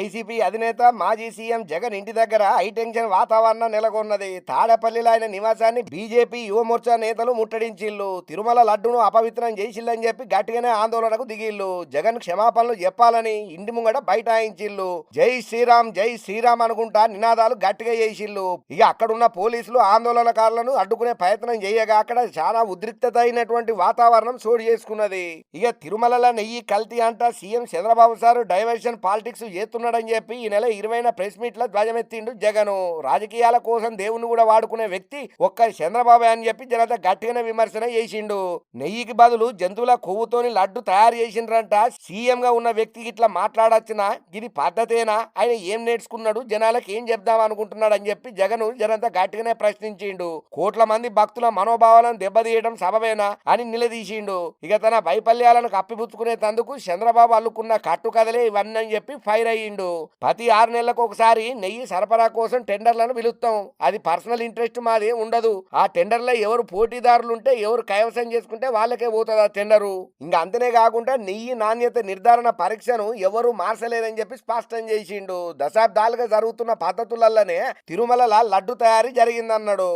YCP అధినేత మాజీ CM Jagan ఇంటి దగ్గర హైటెన్షన్ వాతావరణం నెలకొన్నది. తాడపల్లిలో ఆయన నివాసాన్ని బీజేపీ యువమోర్చా నేతలు ముట్టడించిల్లు తిరుమల లడ్డును అపవిత్రం చేసిల్లని చెప్పి గట్టిగానే ఆందోళనకు దిగిల్లు జగన్ క్షమాపణలు చెప్పాలని ఇంటి ముంగట బైఠాయించిల్లు జై శ్రీరామ్ జై శ్రీరామ్ అనుకుంటా నినాదాలు గట్టిగా చేసిల్లు ఇక అక్కడున్న పోలీసులు ఆందోళనకారులను అడ్డుకునే ప్రయత్నం చేయగా అక్కడ చాలా ఉద్రిక్తత అయినటువంటి వాతావరణం చోటు చేసుకున్నది. ఇక తిరుమలలో నెయ్యి కల్తీ అంట CM Chandrababu sir diversion politics చేస్తున్నాడని చెప్పి ఈ నెల ఇరవైన ప్రెస్ మీట్లో ధ్వజమెత్తిండు జగన్. రాజకీయాల కోసం దేవుని కూడా వాడుకునే వ్యక్తి ఒక్క చంద్రబాబు అని చెప్పి జనత గట్టిగానే విమర్శన చేసిండు. నెయ్యికి బదులు జంతువుల కొవ్వుతోని లడ్డు తయారు చేసిండ్రంట. సీఎం గా ఉన్న వ్యక్తికి ఇట్లా మాట్లాడచ్చిన ఇది పద్ధతేనా? ఆయన ఏం నేర్చుకున్నాడు? జనాలకు ఏం చెప్దాం అనుకుంటున్నాడు అని చెప్పి జగన్ జనంతా గట్టిగానే ప్రశ్నించిండు. కోట్ల మంది భక్తుల మనోభావాలను దెబ్బతీయడం సబబేనా అని నిలదీసిండు. ఇక తన వైఫల్యాలను కప్పిపుచ్చుకునే తందుకు చంద్రబాబు అల్లుకున్న కట్టు కథలే ఇవన్నీ అని చెప్పి ఫైర్ అయ్యిండు. ప్రతి ఆరు నెలలకు ఒకసారి నెయ్యి సరఫరా కోసం టెండర్లను పిలుస్తాం అది పర్సనల్ ఇంట్రెస్ట్ మాది ఉండదు. ఆ టెండర్లో ఎవరు పోటీదారులు ఉంటే ఎవరు కైవసం చేసుకుంటే వాళ్ళకే పోతుంది ఆ టెండరు. ఇంకా అంతనే కాకుండా నెయ్యి నాణ్యత నిర్ధారణ పరీక్షను ఎవరు మార్చలేదని చెప్పి స్పష్టం చేసిండు. దశాబ్దాలుగా జరుగుతున్న పద్ధతులలోనే తిరుమల లడ్డు తయారీ జరిగిందన్నాడు.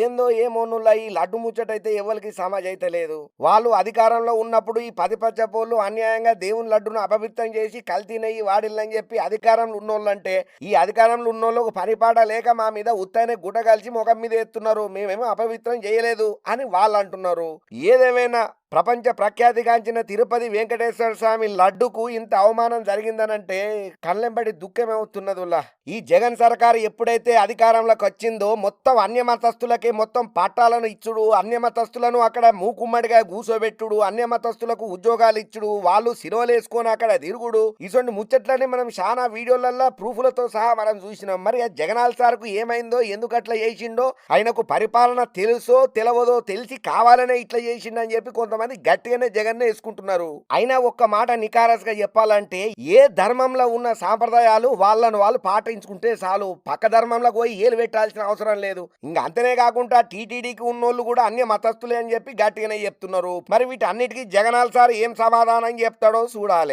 ఏందో ఏమోనుల్లా ఈ లడ్డు ముచ్చటైతే ఎవరికి సమాజ్ అయితే లేదు. వాళ్ళు అధికారంలో ఉన్నప్పుడు ఈ పది పచ్చపోళ్ళు అన్యాయంగా దేవుని లడ్డును అపవిత్రం చేసి కల్తీ నెయ్యి వాడిల్లని చెప్పి అధికారంలో ఉన్నోళ్ళంటే ఈ అధికారంలో ఉన్నోళ్ళకు పనిపాట లేక మా మీద ఉత్తైన గుడ్డ కలిసి ముఖం మీద ఎత్తున్నారు. మేమేమో అపవిత్రం చేయలేదు అని వాళ్ళు అంటున్నారు ఏదేమైనా ప్రపంచ ప్రఖ్యాతిగాంచిన తిరుపతి వెంకటేశ్వర స్వామి లడ్డుకు ఇంత అవమానం జరిగిందనంటే కళ్ళెంబడి దుఃఖమవుతున్నదిలా ఈ జగన్ సర్కారు ఎప్పుడైతే అధికారంలోకి వచ్చిందో మొత్తం అన్యమతస్తులకి మొత్తం పట్టాలను ఇచ్చుడు అన్యమతస్తులను అక్కడ మూకుమ్మడిగా కూసోబెట్టుడు అన్యమతస్తులకు ఉద్యోగాలు ఇచ్చుడు వాళ్ళు సిరోలేసుకొని అక్కడ తిరుగుడు. ఇటువంటి ముచ్చట్లని మనం చాలా వీడియోలల్లో ప్రూఫ్లతో సహా మనం చూసినాం. మరి ఆ జగనాల్ సార్కు ఏమైందో ఎందుకు అట్లా చేసిండో ఆయనకు పరిపాలన తెలుసో తెలవదో తెలిసి కావాలనే ఇట్లా చేసిండని చెప్పి కొంతమంది గట్టిగానే జగన్నే వేసుకుంటున్నారు. అయినా ఒక్క మాట నికారస్గా చెప్పాలంటే ఏ ధర్మంలో ఉన్న సాంప్రదాయాలు వాళ్ళను వాళ్ళు పాటించుకుంటే చాలు. పక్క ధర్మంలోకి పోయి ఏలు పెట్టాల్సిన అవసరం లేదు. ఇంకా అంతనే కాకుండా టీటీడీకి ఉన్నోళ్ళు కూడా అన్ని మతస్థులే అని చెప్పి గట్టిగానే చెప్తున్నారు. మరి వీటన్నిటికీ జగనాల్ సార్ ఏం సమాధానం చెప్తాడో చూడాలి.